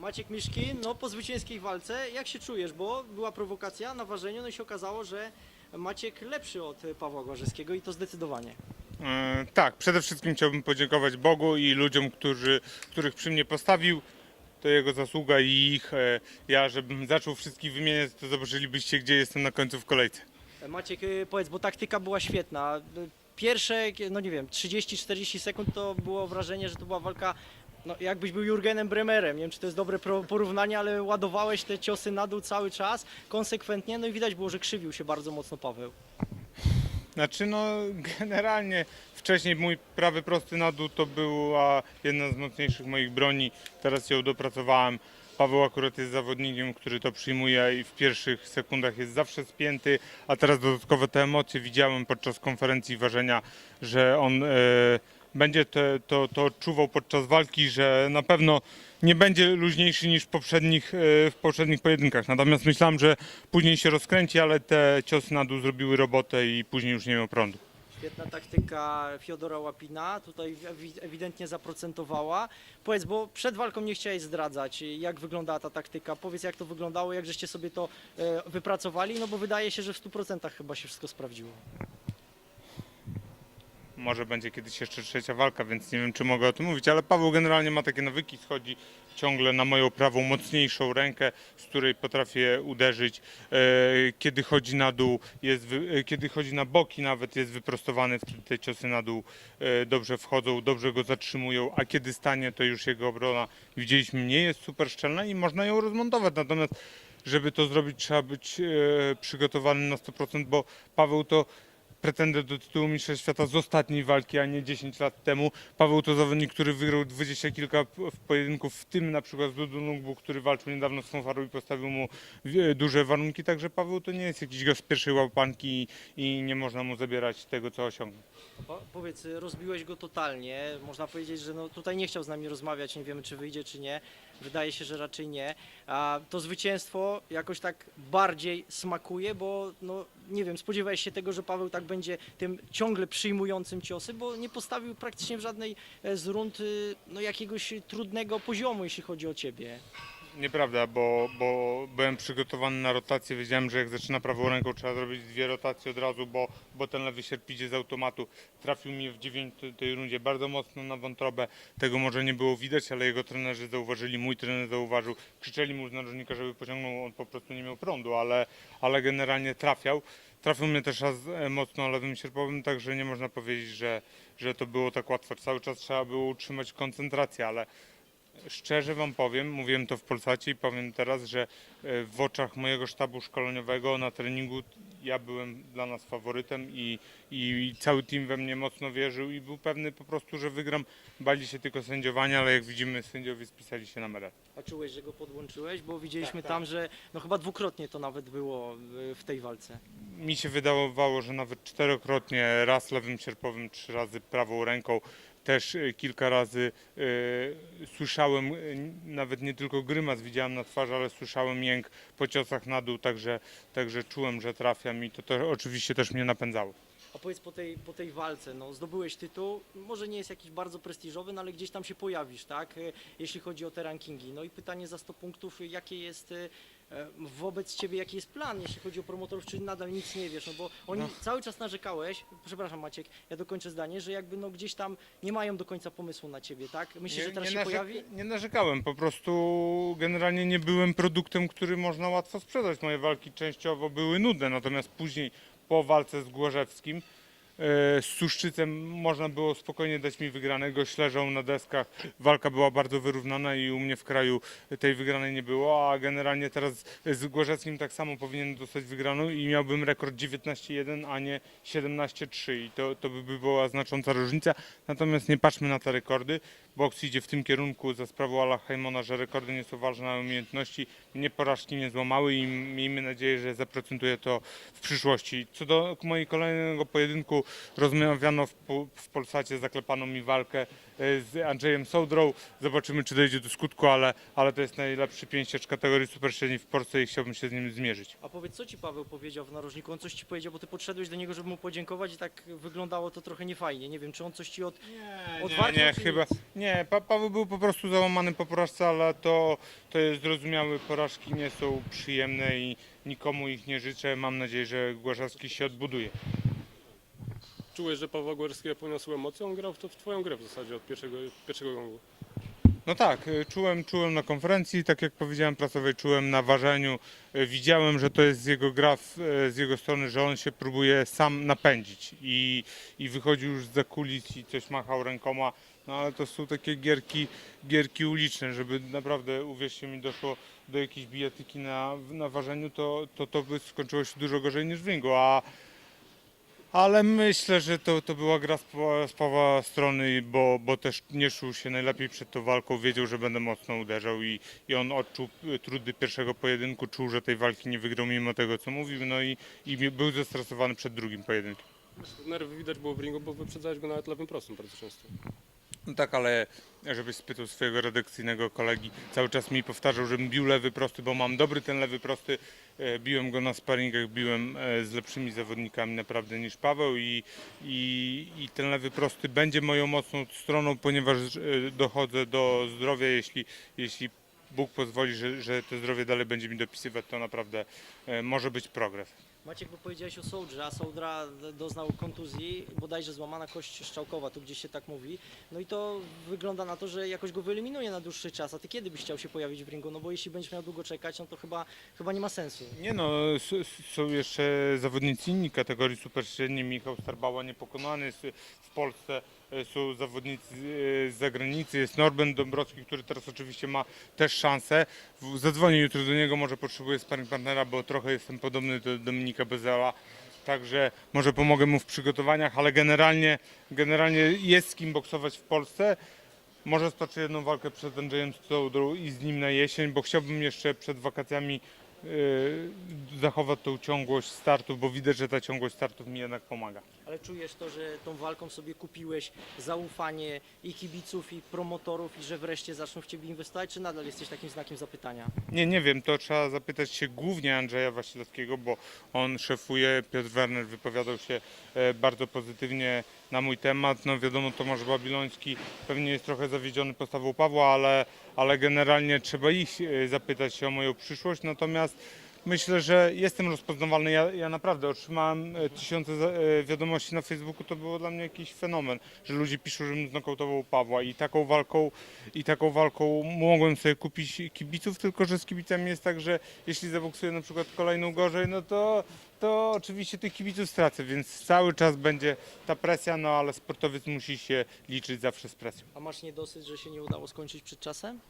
Maciek Miszkin, no po zwycięskiej walce, jak się czujesz? Bo była prowokacja na ważeniu, no i się okazało, że Maciek lepszy od Pawła Głażewskiego i to zdecydowanie. E, tak, przede wszystkim chciałbym podziękować Bogu i ludziom, którzy, których przy mnie postawił. To jego zasługa i ich. E, ja, żebym zaczął wszystkich wymieniać, to zobaczylibyście, gdzie jestem na końcu w kolejce. Maciek, y, powiedz, bo taktyka była świetna. Y, Pierwsze, no nie wiem, 30-40 sekund to było wrażenie, że to była walka, no jakbyś był Jurgenem Bremerem. Nie wiem, czy to jest dobre porównanie, ale ładowałeś te ciosy na dół cały czas, konsekwentnie, no i widać było, że krzywił się bardzo mocno Paweł. Znaczy, no, generalnie wcześniej mój prawy prosty na dół to była jedna z mocniejszych moich broni. Teraz ją dopracowałem. Paweł akurat jest zawodnikiem, który to przyjmuje i w pierwszych sekundach jest zawsze spięty, a teraz dodatkowo te emocje widziałem podczas konferencji ważenia, że on e, będzie te, to, to odczuwał podczas walki, że na pewno nie będzie luźniejszy niż w poprzednich, e, w poprzednich pojedynkach. Natomiast myślałem, że później się rozkręci, ale te ciosy na dół zrobiły robotę i później już nie miał prądu. Świetna taktyka Fiodora Łapina, tutaj ewi- ewidentnie zaprocentowała. Powiedz, bo przed walką nie chciałeś zdradzać, jak wyglądała ta taktyka. Powiedz, jak to wyglądało, jak żeście sobie to e, wypracowali, no bo wydaje się, że w 100% chyba się wszystko sprawdziło. Może będzie kiedyś jeszcze trzecia walka, więc nie wiem, czy mogę o tym mówić, ale Paweł generalnie ma takie nawyki, schodzi ciągle na moją prawą, mocniejszą rękę, z której potrafię uderzyć. E, Kiedy chodzi na dół, jest e, kiedy chodzi na boki nawet jest wyprostowany, wtedy te ciosy na dół e, dobrze wchodzą, dobrze go zatrzymują, a kiedy stanie, to już jego obrona, widzieliśmy, nie jest super szczelna i można ją rozmontować, natomiast żeby to zrobić, trzeba być przygotowanym na 100%, bo Paweł to pretendent do tytułu mistrza świata z ostatniej walki, a nie 10 lat temu. Paweł to zawodnik, który wygrał dwadzieścia kilka pojedynków, w tym na przykład z Dudu Nugbu, który walczył niedawno z Fonfarą i postawił mu wie- duże warunki, także Paweł to nie jest jakiś gość z pierwszej łapanki i, nie można mu zabierać tego, co osiągnął. Po, powiedz, rozbiłeś go totalnie. Można powiedzieć, że no, tutaj nie chciał z nami rozmawiać, nie wiemy, czy wyjdzie, czy nie. Wydaje się, że raczej nie. A to zwycięstwo jakoś tak bardziej smakuje, bo no, nie wiem, spodziewałeś się tego, że Paweł tak będzie tym ciągle przyjmującym ciosy, bo nie postawił praktycznie w żadnej e, z rund y, no, jakiegoś trudnego poziomu, jeśli chodzi o ciebie. Nieprawda, bo, bo byłem przygotowany na rotację. Wiedziałem, że jak zaczyna prawą ręką, trzeba zrobić dwie rotacje od razu, bo, bo ten lewy sierp idzie z automatu. Trafił mnie w dziewiątej rundzie bardzo mocno na wątrobę. Tego może nie było widać, ale jego trenerzy zauważyli, mój trener zauważył. Krzyczeli mu z narożnika, żeby pociągnął, on po prostu nie miał prądu, ale, ale generalnie trafiał. Trafił mnie też raz e, mocno lewym sierpowym, także nie można powiedzieć, że, że to było tak łatwo. Cały czas trzeba było utrzymać koncentrację, ale Szczerze Wam powiem, mówiłem to w Polsacie i powiem teraz, że e, w oczach mojego sztabu szkoleniowego na treningu ja byłem dla nas faworytem i, i cały team we mnie mocno wierzył i był pewny po prostu, że wygram. Bali się tylko sędziowania, ale jak widzimy sędziowie spisali się na medal. A czułeś, że go podłączyłeś? Bo widzieliśmy Tak, tam, że no chyba dwukrotnie to nawet było y, w tej walce. Mi się wydawało, że nawet czterokrotnie, raz lewym sierpowym, trzy razy prawą ręką. Też e, kilka razy e, słyszałem, e, nawet nie tylko grymas widziałem na twarzy, ale słyszałem jęk po ciosach na dół, także, także czułem, że trafiam i to, to oczywiście też mnie napędzało. A powiedz po tej, po tej walce, no zdobyłeś tytuł, może nie jest jakiś bardzo prestiżowy, no ale gdzieś tam się pojawisz, tak? E, Jeśli chodzi o te rankingi. No i pytanie za 100 punktów, jakie jest wobec Ciebie, jaki jest plan, jeśli chodzi o promotorów, czy nadal nic nie wiesz, no bo oni No. cały czas narzekałeś, przepraszam Maciek, ja dokończę zdanie, że jakby no gdzieś tam nie mają do końca pomysłu na Ciebie, tak? Myślisz, że teraz się pojawi? nie narzekałem, po prostu generalnie nie byłem produktem, który można łatwo sprzedać. Moje walki częściowo były nudne, natomiast później po walce z Głorzewskim e, z Suszczycem można było spokojnie dać mi wygranego, śleżą na deskach. Walka była bardzo wyrównana i u mnie w kraju tej wygranej nie było, a generalnie teraz z Głorzewskim tak samo powinien dostać wygraną i miałbym rekord 19-1, a nie 17-3 i to, to by była znacząca różnica. Natomiast nie patrzmy na te rekordy. Boks idzie w tym kierunku za sprawą Ala Hajmona, że rekordy nie są ważne, ale umiejętności. Mnie porażki nie złamały i miejmy nadzieję, że zaprocentuje to w przyszłości. Co do mojego kolejnego pojedynku, rozmawiano w, w Polsacie, zaklepano mi walkę. Z Andrzejem Sołdrą. Zobaczymy, czy dojdzie do skutku, ale, ale to jest najlepszy pięściarz kategorii super średniej w Polsce i chciałbym się z nim zmierzyć. A powiedz, co ci Paweł powiedział w narożniku? On coś ci powiedział, bo ty podszedłeś do niego, żeby mu podziękować i tak wyglądało to trochę niefajnie. Nie wiem, czy on coś ci od... Nie, nie, czy chyba. Nie, pa, Paweł był po prostu załamany po porażce, ale to, to jest zrozumiałe. Porażki nie są przyjemne i nikomu ich nie życzę. Mam nadzieję, że Głaszewski się odbuduje. Czułeś, że Pawła Górskiego poniosło emocje? On grał w, to, w twoją grę w zasadzie od pierwszego, pierwszego gongu. No tak, y, czułem, czułem na konferencji, tak jak powiedziałem prasowej, czułem na ważeniu. Y, Widziałem, że to jest z jego gra, w- y, z jego strony, że on się próbuje sam napędzić i, i wychodził już za kulis i coś machał rękoma. No ale to są takie gierki, gierki uliczne, żeby naprawdę, uwierzcie mi, doszło do jakiejś bijatyki na, na ważeniu, to, to to by skończyło się dużo gorzej niż w ringu, a ale myślę, że to, to była gra z, Pawła strony, bo, bo też nie czuł się najlepiej przed tą walką, wiedział, że będę mocno uderzał i, i on odczuł trudy pierwszego pojedynku, czuł, że tej walki nie wygrał mimo tego, co mówił, no i, i był zestresowany przed drugim pojedynkiem. Nerwy widać było w ringu, bo wyprzedzałeś go nawet lewym prostym bardzo często. No tak, ale żebyś spytał swojego redakcyjnego kolegi, cały czas mi powtarzał, żebym bił lewy prosty, bo mam dobry ten lewy prosty. E, Biłem go na sparingach, biłem e, z lepszymi zawodnikami naprawdę niż Paweł i, i, i ten lewy prosty będzie moją mocną stroną, ponieważ e, dochodzę do zdrowia, jeśli, jeśli Bóg pozwoli, że, że to zdrowie dalej będzie mi dopisywać, to naprawdę może być progres. Maciek, bo powiedziałeś o Sołdrze, a Sołdra doznał kontuzji, bodajże złamana kość szczałkowa, tu gdzieś się tak mówi. No i to wygląda na to, że jakoś go wyeliminuje na dłuższy czas. A ty kiedy byś chciał się pojawić w ringu? No bo jeśli będziesz miał długo czekać, no to chyba, chyba nie ma sensu. Nie no, są jeszcze zawodnicy inni kategorii super średniej. Michał Starbała niepokonany w Polsce. E, Są zawodnicy e, z zagranicy. Jest Norben Dąbrowski, który teraz oczywiście ma też szansę. Zadzwonię jutro do niego, może potrzebuje sparring partnera, bo trochę jestem podobny do Dominika Bezela. Także może pomogę mu w przygotowaniach, ale generalnie, generalnie jest z kim boksować w Polsce. Może stoczę jedną walkę przed Andrzejem Stołdrą i z nim na jesień, bo chciałbym jeszcze przed wakacjami zachować tą ciągłość startów, bo widać, że ta ciągłość startów mi jednak pomaga. Ale czujesz to, że tą walką sobie kupiłeś zaufanie i kibiców, i promotorów, i że wreszcie zaczną w ciebie inwestować, czy nadal jesteś takim znakiem zapytania? Nie, nie wiem, to trzeba zapytać się głównie Andrzeja Wasilewskiego, bo on szefuje, Piotr Werner wypowiadał się e, bardzo pozytywnie na mój temat. No wiadomo, Tomasz Babiloński pewnie jest trochę zawiedziony postawą Pawła, ale, ale generalnie trzeba ich e, zapytać się o moją przyszłość, natomiast Myślę, że jestem rozpoznawalny. Ja, ja naprawdę otrzymałem e, tysiące e, wiadomości na Facebooku. To było dla mnie jakiś fenomen, że ludzie piszą, żebym znokautował Pawła i taką walką i taką walką mogłem sobie kupić kibiców, tylko że z kibicami jest tak, że jeśli zaboksuję na przykład kolejną gorzej, no to, to oczywiście tych kibiców stracę, więc cały czas będzie ta presja, no ale sportowiec musi się liczyć zawsze z presją. A masz niedosyt, że się nie udało skończyć przed czasem?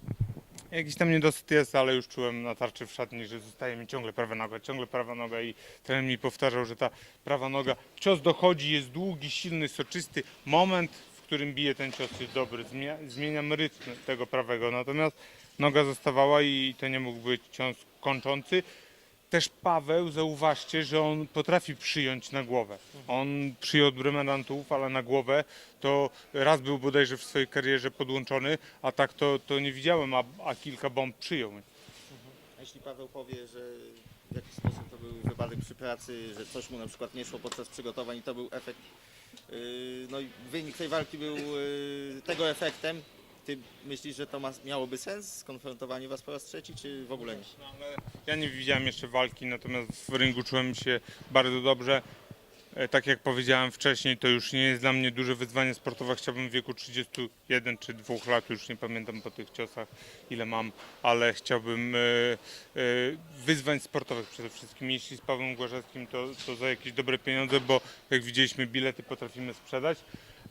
Jakiś tam niedosyt jest, ale już czułem na tarczy w szatni, że zostaje mi ciągle prawa noga, ciągle prawa noga i trener mi powtarzał, że ta prawa noga, cios dochodzi, jest długi, silny, soczysty. Moment, w którym bije ten cios jest dobry, zmienia, zmieniam rytm tego prawego, natomiast noga zostawała i to nie mógł być cios kończący. Też Paweł, zauważcie, że on potrafi przyjąć na głowę. On przyjął od ale na głowę to raz był bodajże w swojej karierze podłączony, a tak to, to nie widziałem, a, a kilka bomb przyjął. A jeśli Paweł powie, że w jakiś sposób to był wypadek przy pracy, że coś mu na przykład nie szło podczas przygotowań i to był efekt, yy, no i wynik tej walki był yy, tego efektem, ty myślisz, że to ma, miałoby sens, skonfrontowanie was po raz trzeci, czy w ogóle nie? No, ja nie widziałem jeszcze walki, natomiast w ringu czułem się bardzo dobrze. E, Tak jak powiedziałem wcześniej, to już nie jest dla mnie duże wyzwanie sportowe. Chciałbym w wieku 31 czy 2 lat, już nie pamiętam po tych ciosach ile mam, ale chciałbym e, e, wyzwań sportowych przede wszystkim. Jeśli z Pawłem Głażewskim, to, to za jakieś dobre pieniądze, bo jak widzieliśmy bilety potrafimy sprzedać.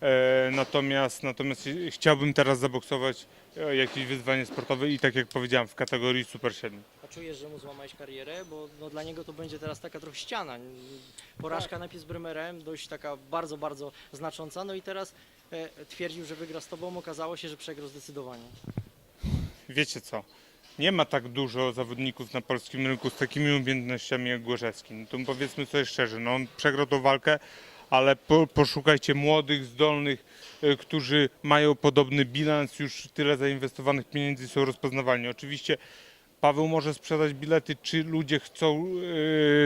E, Natomiast, natomiast chciałbym teraz zaboksować e, jakieś wyzwanie sportowe i tak jak powiedziałem w kategorii super 7. A czujesz, że mu złamałeś karierę? Bo no, dla niego to będzie teraz taka trochę ściana. Porażka najpierw z Bremerem, dość taka bardzo, bardzo znacząca. No i teraz e, twierdził, że wygra z tobą. Okazało się, że przegrał zdecydowanie. wiecie co, nie ma tak dużo zawodników na polskim rynku z takimi umiejętnościami jak Głożewski. No to powiedzmy sobie szczerze, no on przegrał tą walkę, ale po, poszukajcie młodych, zdolnych, e, którzy mają podobny bilans, już tyle zainwestowanych pieniędzy są rozpoznawalni. Oczywiście Paweł może sprzedać bilety, czy ludzie chcą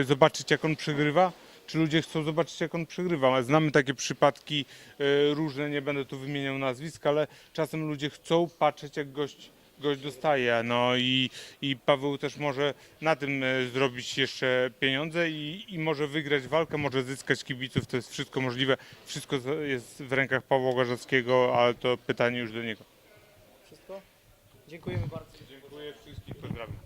e, zobaczyć jak on przegrywa, czy ludzie chcą zobaczyć jak on przegrywa. Znamy takie przypadki e, różne, nie będę tu wymieniał nazwisk, ale czasem ludzie chcą patrzeć jak gość, gość dostaje. No i, i Paweł też może na tym e, zrobić jeszcze pieniądze i, i może wygrać walkę, może zyskać kibiców, to jest wszystko możliwe. Wszystko jest w rękach Pawła Gorzewskiego, ale to pytanie już do niego. Wszystko? Dziękujemy bardzo. Dziękuję wszystkim, pozdrawiam.